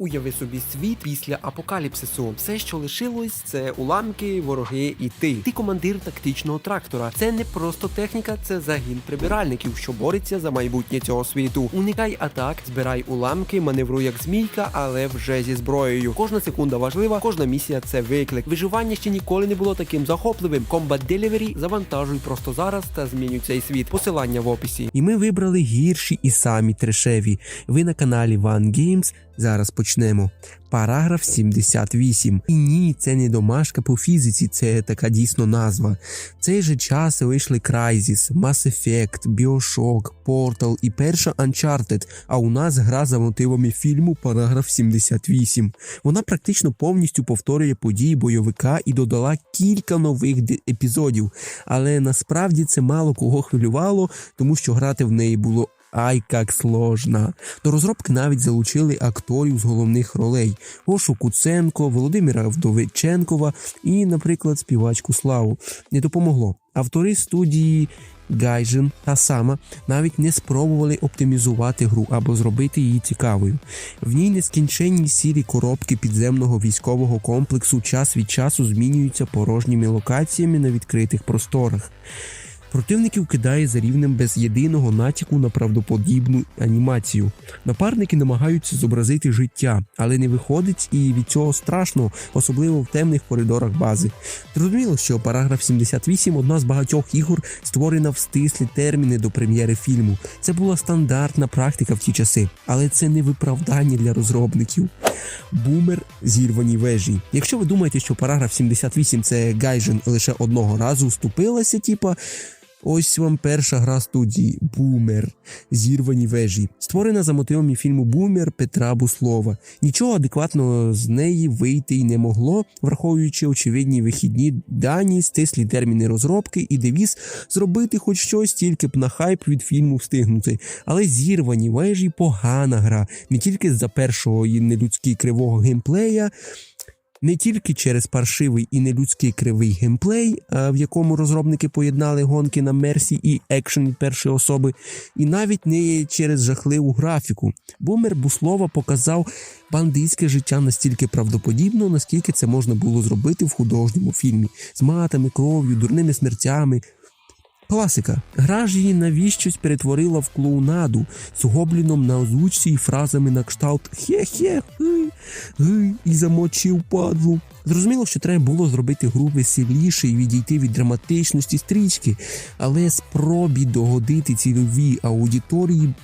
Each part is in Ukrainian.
Уяви собі світ після апокаліпсису. Все, що лишилось, це уламки, вороги і ти. Ти командир тактичного трактора. Це не просто техніка, це загін прибиральників, що бореться за майбутнє цього світу. Уникай атак, збирай уламки, маневруй як змійка, але вже зі зброєю. Кожна секунда важлива, кожна місія це виклик. Виживання ще ніколи не було таким захопливим. Combat Delivery завантажуй просто зараз та змінюй цей світ. Посилання в описі. І ми вибрали гірші і самі трешеві. Ви на каналі One Games. Зараз почнемо. Параграф 78. І ні, це не домашка по фізиці, це така дійсно назва. В цей же час вийшли Crysis, Mass Effect, Bioshock, Portal і перша Uncharted, а у нас гра за мотивами фільму Параграф 78. Вона практично повністю повторює події бойовика і додала кілька нових епізодів. Але насправді це мало кого хвилювало, тому що грати в неї було Ай, як сложно. До розробки навіть залучили акторів з головних ролей: Гошу Куценко, Володимира Вдовиченкова і, наприклад, співачку Славу. Не допомогло. Автори студії Гайжен та сама навіть не спробували оптимізувати гру або зробити її цікавою. В ній нескінченні сірі коробки підземного військового комплексу час від часу змінюються порожніми локаціями на відкритих просторах. Противників кидає за рівнем без єдиного натяку на правдоподібну анімацію. Напарники намагаються зобразити життя, але не виходить і від цього страшно, особливо в темних коридорах бази. Зрозуміло, що параграф 78 одна з багатьох ігор, створена в стислі терміни до прем'єри фільму. Це була стандартна практика в ті часи, але це не виправдання для розробників. Бумер зірвані вежі. Якщо ви думаєте, що параграф 78 це гайжен лише одного разу вступилася, типа. Ось вам перша гра студії Бумер. Зірвані вежі. Створена за мотивами фільму Бумер Петра Буслова. Нічого адекватного з неї вийти й не могло, враховуючи очевидні вихідні дані, стислі терміни розробки і девіз зробити хоч щось тільки б на хайп від фільму встигнути. Але зірвані вежі погана гра. Не тільки за першого і нелюдськи кривого геймплея, не тільки через паршивий і нелюдський кривий геймплей, в якому розробники поєднали гонки на мерсі і екшен першої особи, і навіть не через жахливу графіку. Бумер Буслова показав бандитське життя настільки правдоподібно, наскільки це можна було зробити в художньому фільмі з матами, кров'ю, дурними смертями. Класика. Гра ж її навіщось перетворила в клоунаду з гобліном на озвучці і фразами на кшталт хе-хе, і замочив падлу. Зрозуміло, що треба було зробити гру веселіше і відійти від драматичності стрічки, але спробі догодити цільовій аудиторії.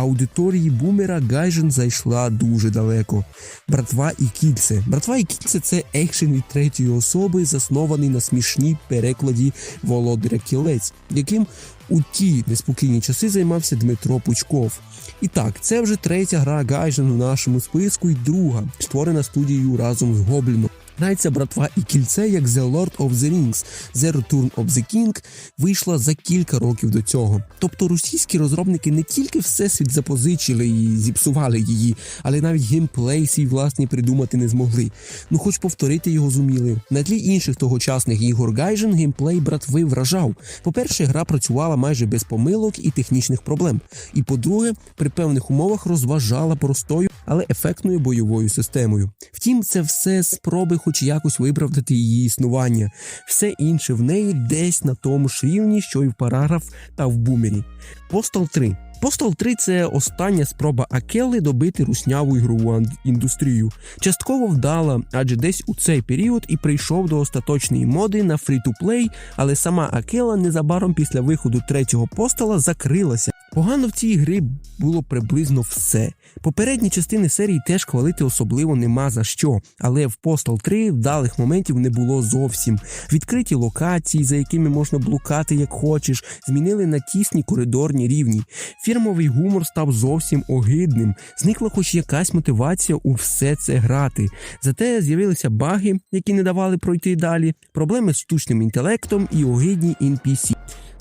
Аудиторії бумера Гайжен зайшла дуже далеко. Братва і кільце. Братва і кільце це екшен від третьої особи, заснований на смішній перекладі Володаря Кілець, яким у ті неспокійні часи займався Дмитро Пучков. І так, це вже третя гра Гайжен у нашому списку і друга, створена студією разом з Гобліном. Грається братва і кільце як The Lord of the Rings, The Return of the King вийшла за кілька років до цього. Тобто російські розробники не тільки всесвіт запозичили і зіпсували її, але навіть геймплей свій власний придумати не змогли. Ну хоч повторити його зуміли. На тлі інших тогочасних ігор Гайжен геймплей братви вражав. По-перше, гра працювала майже без помилок і технічних проблем. І по-друге, при певних умовах розважала простою, але ефектною бойовою системою. Втім, це все спроби хоч якось виправдати її існування. Все інше в неї десь на тому ж рівні, що й в параграф та в бумері. Постол 3. Postal 3 – це остання спроба Акели добити русняву ігрову індустрію. Частково вдала, адже десь у цей період і прийшов до остаточної моди на фрі-ту-плей, але сама Акела незабаром після виходу третього постала закрилася. Погано в цій грі було приблизно все. Попередні частини серії теж хвалити особливо нема за що, але в Postal 3 вдалих моментів не було зовсім. Відкриті локації, за якими можна блукати як хочеш, змінили на тісні коридорні рівні. Фірмовий гумор став зовсім огидним. Зникла хоч якась мотивація у все це грати. Зате з'явилися баги, які не давали пройти далі, проблеми з штучним інтелектом і огидні NPC.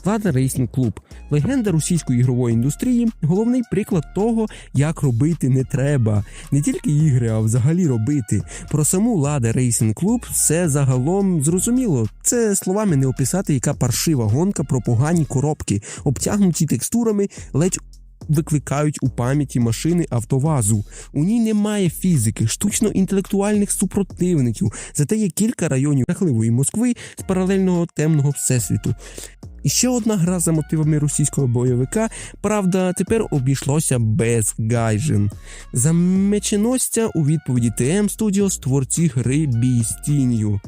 Влада Рейсінг Клуб, легенда російської ігрової індустрії, головний приклад того, як робити не треба. Не тільки ігри, а взагалі робити. Про саму Лада Рейсінг Клуб все загалом зрозуміло. Це словами не описати, яка паршива гонка про погані коробки, обтягнуті текстурами, ледь викликають у пам'яті машини автовазу. У ній немає фізики, штучно-інтелектуальних супротивників, зате є кілька районів жахливої Москви з паралельного темного всесвіту. І ще одна гра за мотивами російського бойовика, правда, тепер обійшлося без гайжин. За меченосця у відповіді TM Studios творці гри Бій з тінню.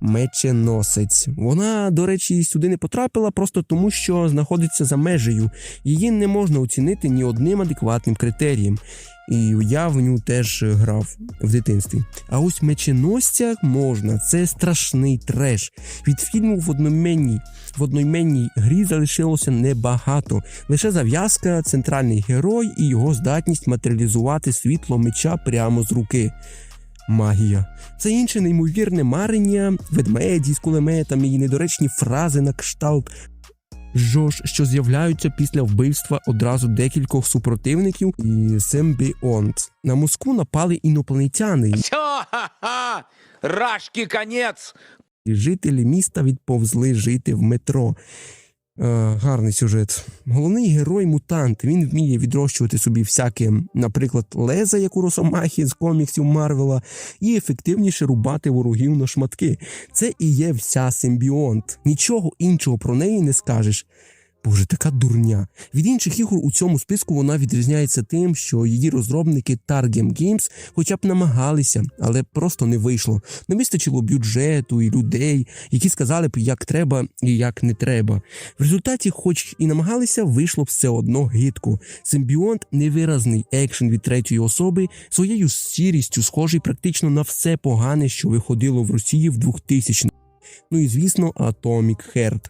Меченосець. Вона, до речі, сюди не потрапила просто тому, що знаходиться за межею. Її не можна оцінити ні одним адекватним критерієм. І я в ню теж грав в дитинстві. А ось меченосця можна. Це страшний треш. Від фільму в одноіменній в одноіменній грі залишилося небагато. Лише зав'язка, центральний герой і його здатність матеріалізувати світло меча прямо з руки. Магія. Це інше неймовірне марення, ведмеді з кулеметами і недоречні фрази на кшталт. Жож, що з'являються після вбивства одразу декількох супротивників і Сембіонт. На Москву напали інопланетяни, ха-ха! Рашки конец! і жителі міста відповзли жити в метро. Е, гарний сюжет. Головний герой мутант. Він вміє відрощувати собі всяке, наприклад, леза, як у Росомахі з коміксів Марвела, і ефективніше рубати ворогів на шматки. Це і є вся симбіонт. Нічого іншого про неї не скажеш. Боже, така дурня. Від інших ігор у цьому списку вона відрізняється тим, що її розробники Targem Games хоча б намагалися, але просто не вийшло. Не вистачило бюджету і людей, які сказали б, як треба і як не треба. В результаті, хоч і намагалися, вийшло все одно гидко. Симбіонт невиразний екшен від третьої особи, своєю сірістю схожий практично на все погане, що виходило в Росії в 2000 Ну і звісно, Atomic Heart.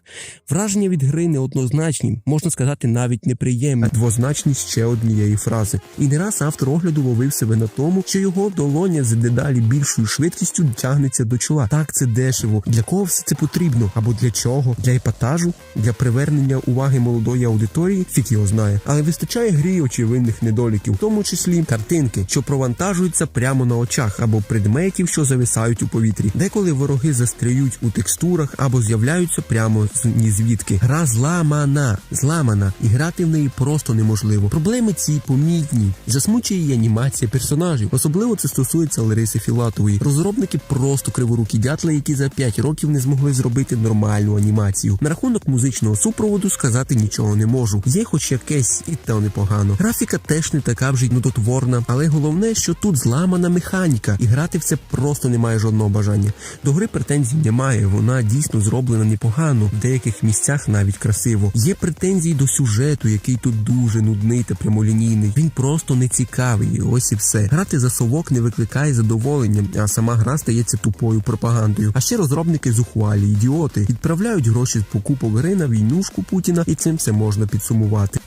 Враження від гри неоднозначні, можна сказати, навіть неприємні. Двозначність ще однієї фрази. І не раз автор огляду ловив себе на тому, що його долоня з дедалі більшою швидкістю тягнеться до чола. Так це дешево. Для кого все це потрібно? Або для чого? Для епатажу? Для привернення уваги молодої аудиторії? Фік його знає. Але вистачає грі очевидних недоліків, в тому числі картинки, що провантажуються прямо на очах, або предметів, що зависають у повітрі. Деколи вороги застряють у текстурах або з'являються прямо з нізвідки. Гра зламана, зламана, і грати в неї просто неможливо. Проблеми ці помітні. Засмучує її анімація персонажів. Особливо це стосується Лариси Філатової. Розробники просто криворукі дятли, які за 5 років не змогли зробити нормальну анімацію. На рахунок музичного супроводу сказати нічого не можу. Є хоч якесь і то непогано. Графіка теж не така вже й нудотворна, але головне, що тут зламана механіка, і грати в це просто немає жодного бажання. До гри претензій немає, вона дійсно зроблена непогано, в деяких місцях навіть красиво. Є претензії до сюжету, який тут дуже нудний та прямолінійний. Він просто не цікавий. Ось і все. Грати за совок не викликає задоволення, а сама гра стається тупою пропагандою. А ще розробники зухвалі, ідіоти відправляють гроші з покупок гри на війнушку Путіна, і цим все можна підсумувати.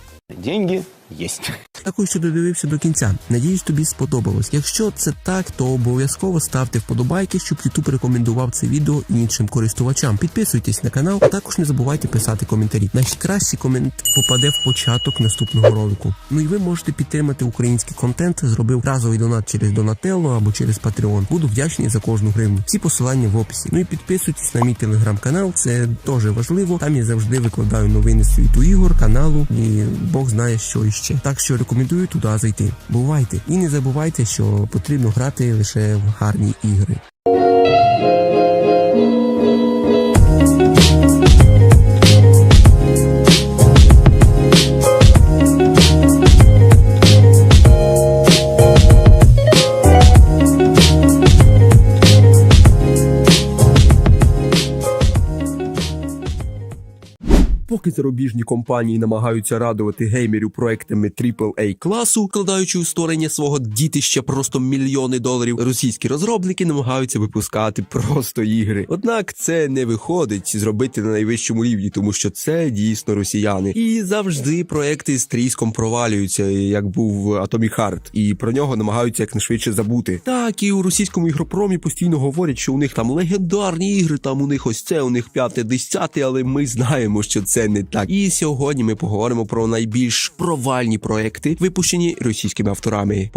Деньги есть. Дякую, що додивився до кінця. Надіюсь, тобі сподобалось. Якщо це так, то обов'язково ставте вподобайки, щоб YouTube рекомендував це відео іншим користувачам. Підписуйтесь на канал, а також не забувайте писати коментарі. Найкращий комент попаде в початок наступного ролику. Ну і ви можете підтримати український контент, зробив разовий донат через Donatello або через Patreon. Буду вдячний за кожну гривню. Всі посилання в описі. Ну і підписуйтесь на мій телеграм-канал, це теж важливо. Там я завжди викладаю новини світу ігор, каналу і Бог знає, що іще. Так що рекомендую туди зайти. Бувайте і не забувайте, що потрібно грати лише в гарні ігри. Зарубіжні компанії намагаються радувати геймерів проектами AAA класу, вкладаючи у створення свого дітища просто мільйони доларів, російські розробники намагаються випускати просто ігри. Однак це не виходить зробити на найвищому рівні, тому що це дійсно росіяни. І завжди проекти з тріском провалюються, як був Atomic Heart, і про нього намагаються якнайшвидше забути. Так і у російському ігропромі постійно говорять, що у них там легендарні ігри, там у них ось це, у них п'яте, десяте, але ми знаємо, що це не так. І сьогодні ми поговоримо про найбільш провальні проекти, випущені російськими авторами.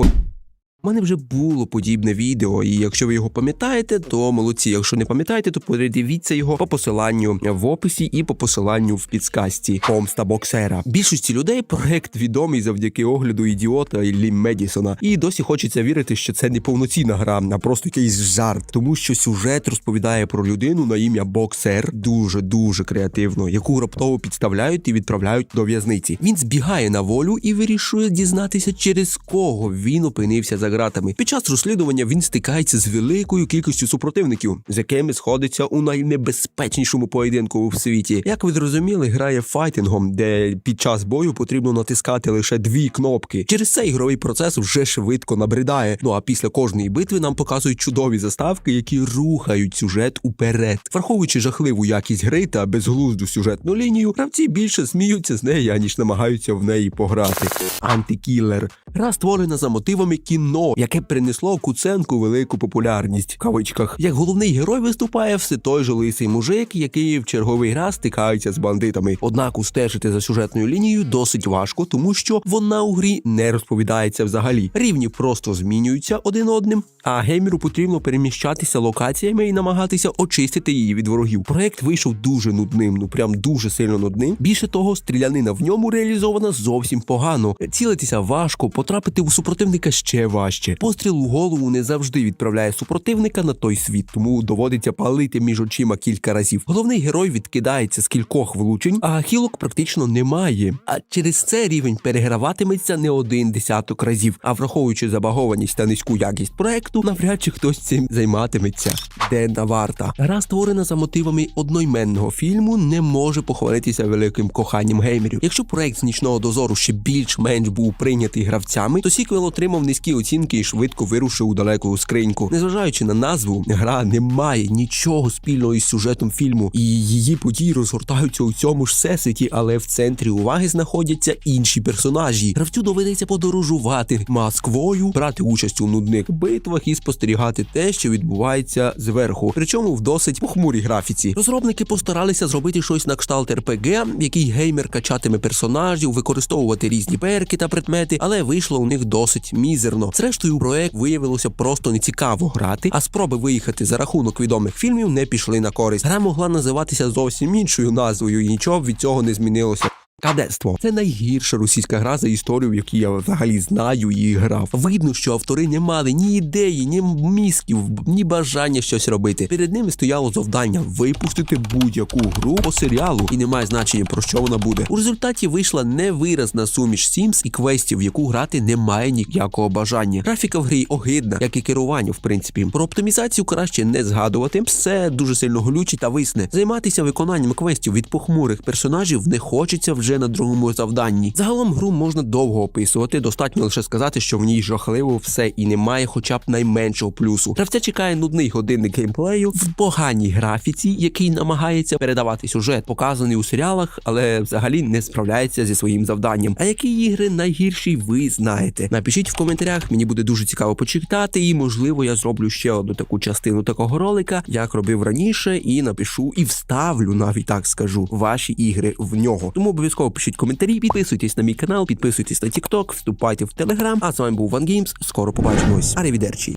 Мене вже було подібне відео, і якщо ви його пам'ятаєте, то молодці. Якщо не пам'ятаєте, то передивіться його по посиланню в описі і по посиланню в підсказці Помста боксера. Більшості людей проект відомий завдяки огляду ідіота Лі Медісона. І досі хочеться вірити, що це не повноцінна гра, а просто якийсь жарт, тому що сюжет розповідає про людину на ім'я Боксер дуже дуже креативно, яку раптово підставляють і відправляють до в'язниці. Він збігає на волю і вирішує дізнатися, через кого він опинився за ґратами. Під час розслідування він стикається з великою кількістю супротивників, з якими сходиться у найнебезпечнішому поєдинку в світі. Як ви зрозуміли, грає файтингом, де під час бою потрібно натискати лише дві кнопки. Через це ігровий процес вже швидко набридає. Ну а після кожної битви нам показують чудові заставки, які рухають сюжет уперед. Враховуючи жахливу якість гри та безглузду сюжетну лінію, гравці більше сміються з неї, аніж намагаються в неї пограти. Антикілер гра створена за мотивами кіно, яке принесло Куценку велику популярність в кавичках. Як головний герой виступає все той же лисий мужик, який в черговий раз стикається з бандитами. Однак устежити за сюжетною лінією досить важко, тому що вона у грі не розповідається взагалі. Рівні просто змінюються один одним, а геймеру потрібно переміщатися локаціями і намагатися очистити її від ворогів. Проект вийшов дуже нудним, ну прям дуже сильно нудним. Більше того, стрілянина в ньому реалізована зовсім погано. Цілитися важко, потрапити у супротивника ще важче. Постріл у голову не завжди відправляє супротивника на той світ, тому доводиться палити між очима кілька разів. Головний герой відкидається з кількох влучень, а хілок практично немає. А через це рівень переграватиметься не один десяток разів. А враховуючи забагованість та низьку якість проекту, навряд чи хтось цим займатиметься. Денна варта. Гра створена за мотивами одноіменного фільму, не може похвалитися великим коханням геймерів. Якщо проект з нічного дозору ще більш-менш був прийнятий гравцями, то сіквел отримав низькі оцінки і швидко вирушив у далеку скриньку. Незважаючи на назву, гра не має нічого спільного із сюжетом фільму, і її події розгортаються у цьому ж всесвіті, але в центрі уваги знаходяться інші персонажі. Гравцю доведеться подорожувати Москвою, брати участь у нудних битвах і спостерігати те, що відбувається зверху. Причому в досить похмурій графіці. Розробники постаралися зробити щось на кшталт РПГ, який геймер качатиме персонажів, використовувати різні перки та предмети, але вийшло у них досить мізерно. Зрештою, проект виявилося просто нецікаво грати, а спроби виїхати за рахунок відомих фільмів не пішли на користь. Гра могла називатися зовсім іншою назвою, і нічого від цього не змінилося. Кадетство це найгірша російська гра за історію, в якій я взагалі знаю і грав. Видно, що автори не мали ні ідеї, ні мізків, ні бажання щось робити. Перед ними стояло завдання випустити будь-яку гру по серіалу, і немає значення про що вона буде. У результаті вийшла невиразна суміш Sims і квестів, яку грати немає ніякого бажання. Графіка в грі огидна, як і керування, в принципі. Про оптимізацію краще не згадувати. Все дуже сильно глючить та висне. Займатися виконанням квестів від похмурих персонажів не хочеться вже на другому завданні. Загалом гру можна довго описувати. Достатньо лише сказати, що в ній жахливо все і немає хоча б найменшого плюсу. Гравця чекає нудний годинник геймплею в поганій графіці, який намагається передавати сюжет, показаний у серіалах, але взагалі не справляється зі своїм завданням. А які ігри найгірші, ви знаєте? Напишіть в коментарях, мені буде дуже цікаво почитати, і можливо я зроблю ще одну таку частину такого ролика, як робив раніше, і напишу і вставлю, навіть так скажу, ваші ігри в нього. Тому обов'язково пишіть коментарі, підписуйтесь на мій канал, підписуйтесь на TikTok, вступайте в Telegram. А з вами був Ван. Скоро побачимось. Аревідерчі.